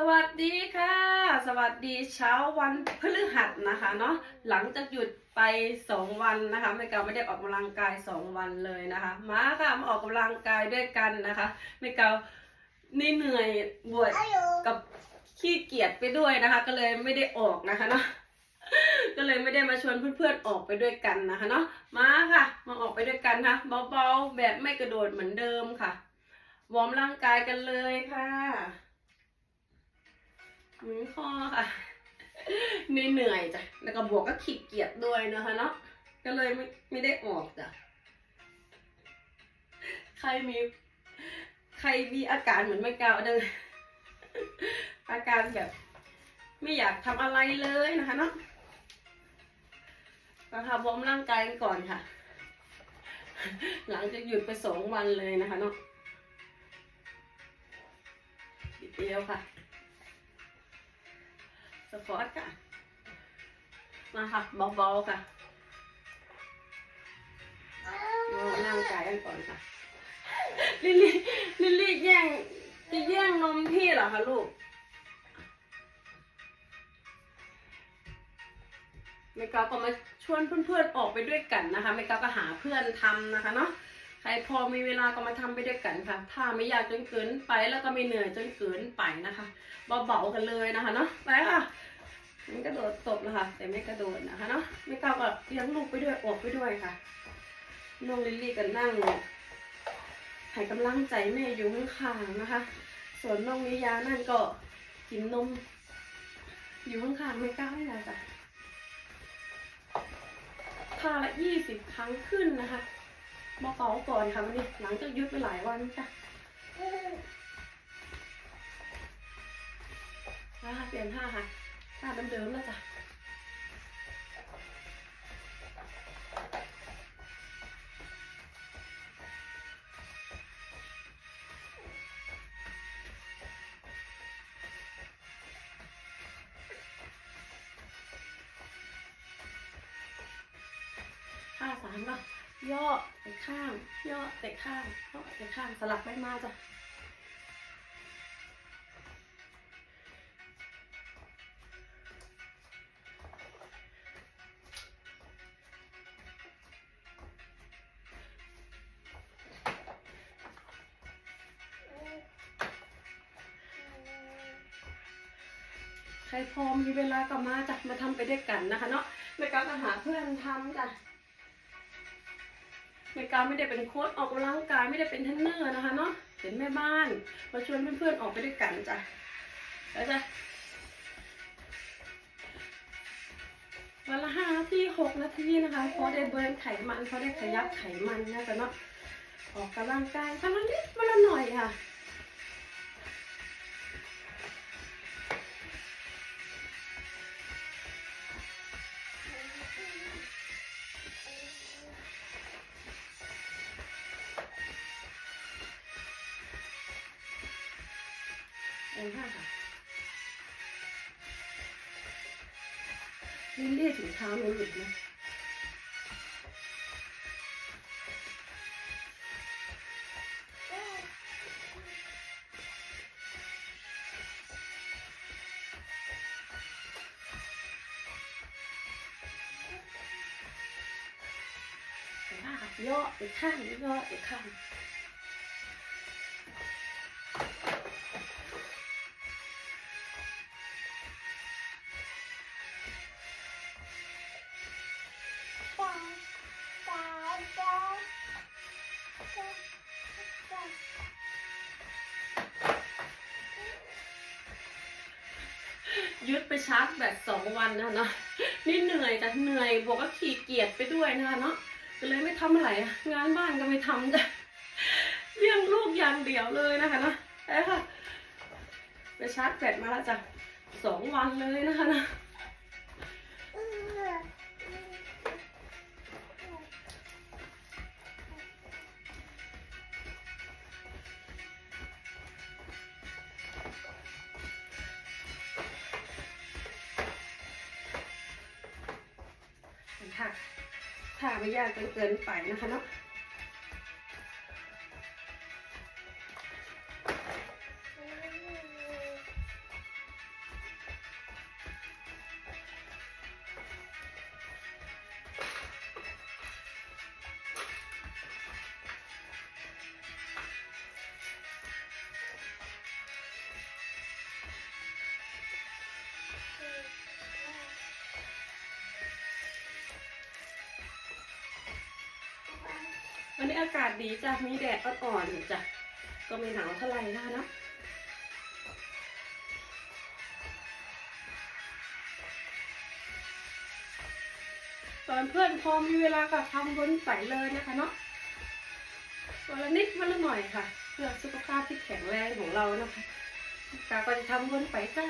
สวัสดีค่ะ สวัสดีเช้าวันพฤหัสนะคะเนาะหลังจากหยุดไปสองวันนะคะแม่เกาไม่ได้ออกกำลังกายสองวันเลยนะคะ มาค่ะมาออกกำลังกายด้วยกันนะคะแม่เกานี่เหนื่อยบวชกับขี้เกียจไปด้วยนะคะ ก็เลยไม่ได้ออกนะคะเนาะก็เลยไม่ได้มาชวนเพื่อนๆออกไปด้วยกันนะคะเนาะมาค่ะ มาออกไปด้วยกันนะเบาๆแบบไม่กระโดดเหมือนเดิมค่ะวอร์มร่างกายกันเลยค่ะห มุนคอค่ะเหนื่อยจ้ะแล้วก็บวกก็ขี้เกียจด้วยนะคะเนาะก็เลยไม่ไม่ได้ออกจ้ะใครมี ใครมีอาการเหมือนไม่กาวเดินอาการแบบ ไม่อยากทำอะไรเลยนะคะเนาะก็ค่ะวอร์มร่างกายกันก่อนค่ะ หลังจากหยุดไปสองวันเลยนะคะเนาะเดียวค่ะ สปอร์ค่ะ มาค่ะเบาๆค่ะนั่งกายกันก่อนค่ะ ลิลลี่ลิลลี่แย่งจะแย่งนมพี่เหรอคะลูก เมกาก็มาชวนเพื่อนๆออกไปด้วยกันนะคะ เมกาก็หาเพื่อนทำนะคะเนาะ ครพอมีเวลาก็มาทำไปด้วยกันค่ะ ถ้าไม่อยากจนเกินไปแล้วก็ไม่เหนื่อยจนเกินไปนะคะเบาๆกันเลยนะคะเนาะไปค่ะมันกระโดดตบนะคะแต่ไม่กระโดดนะคะเนาะไม่ก้าวก็เลี้ยงลูกไปด้วยออกไปด้วยค่ะน้องลิลลี่ก็นั่งให้กำลังใจแม่อยู่ข้างๆนะคะ ส่วนน้องนิยานั่นก็กินนม อยู่ข้างๆไม่ก้าวนี่ละจ้ะทาละยี่สิบครั้งขึ้นนะคะ มาเป่าก่อนค่ะวันนี้หลังจากยุดไปหลายวันจ้ะอ่าเปลี่ยนท่าค่ะท่าเดิมๆแล้วจ้ะท่าสามเนาะ ย่อไปข้าง ย่อไปข้างย่อไปข้างสลับไปมาจ้ะใครพอมีเวลาก็มาจ้ะมาทำไปด้วยกันนะคะเนาะไม่ก้าวก็หาเพื่อนทำจ้ะ ไม่กาไม่ได้เป็นโค้ชออกกำลังกายไม่ได้เป็นเทรนเนอร์นะคะเนาะเป็นแม่บ้านมาชวนเพื่อนๆออกไปด้วยกันจ้ะแล้วจ้ะวันละห้านาทีหกนาทีนะคะเพอได้เบิร์นไขมันเพอได้ขยับไขมันนะจ๊ะเนาะออกกำลังกายวันละนิดวันละหน่อยค่ะ เองค่ะลิลลี่ถุงเท้ามันหลุด ยึดไปชาร์จแบตสองวันนะเนาะนี่เหนื่อยแต่เหนื่อยบวกก็ขี้เกียจไปด้วยนะคะเนาะก็เลยไม่ทำอะไรงานบ้านก็ไม่ทำจ้ะเลี้ยงลูกอย่างเดียวเลยนะคะเนาะไปค่ะไปชาร์จแบตมาแล้วจ้ะสองวันเลยนะคะเนาะ ค่ะถ้าไม่ยากจนเกินไปนะคะเนาะ อากาศดีจ้ะมีแดดอ่อนๆจ้ะก็ไม่หนาวเท่าไหร่นะเนาะตอนเพื่อนพอมีเวลาก็ทำวนไปเลยนะคะเนาะวันละนิดวันละหน่อยค่ะ เพื่อสุขภาพที่แข็งแรงของเรานะคะกาก็จะทำวนไปจ้า